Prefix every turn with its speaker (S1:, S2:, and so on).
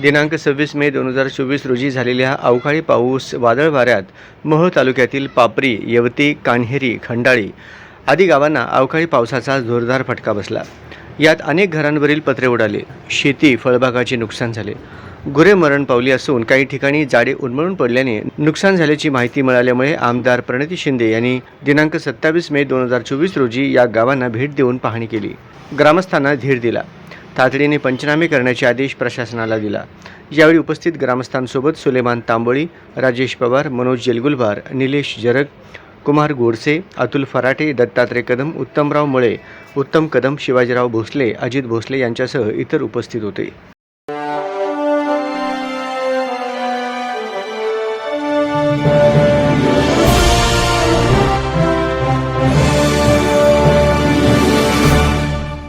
S1: दिनांक सव्वीस मे दोन हजार चोवीस रोजी झालेल्या अवकाळी पाऊस वादळ वाऱ्यात मोहोळ तालुक्यातील पापरी यवती कान्हेरी खंडाळी आदी गावांना अवकाळी पावसाचा जोरदार फटका बसला. यात अनेक घरांवरील पत्रे उडाले. शेती फळबागाचे नुकसान झाले. गुरे मरण पावली असून काही ठिकाणी जाडे उन्मळून पडल्याने नुकसान झाल्याची माहिती मिळाल्यामुळे आमदार प्रणिती शिंदे यांनी दिनांक सत्तावीस मे दोन हजार चोवीस रोजी या गावांना भेट देऊन पाहणी केली. ग्रामस्थांना धीर दिला. तातडीने पंचनामे करण्याचे आदेश प्रशासनाला दिला. यावेळी उपस्थित ग्रामस्थांसोबत सुलेमान तांबोळी राजेश पवार मनोज जेलगुलवार निलेश जरग कुमार गोडसे अतुल फराटे दत्तात्रय कदम उत्तमराव मुळे उत्तम कदम शिवाजीराव भोसले अजित भोसले यांच्यासह इतर उपस्थित होते.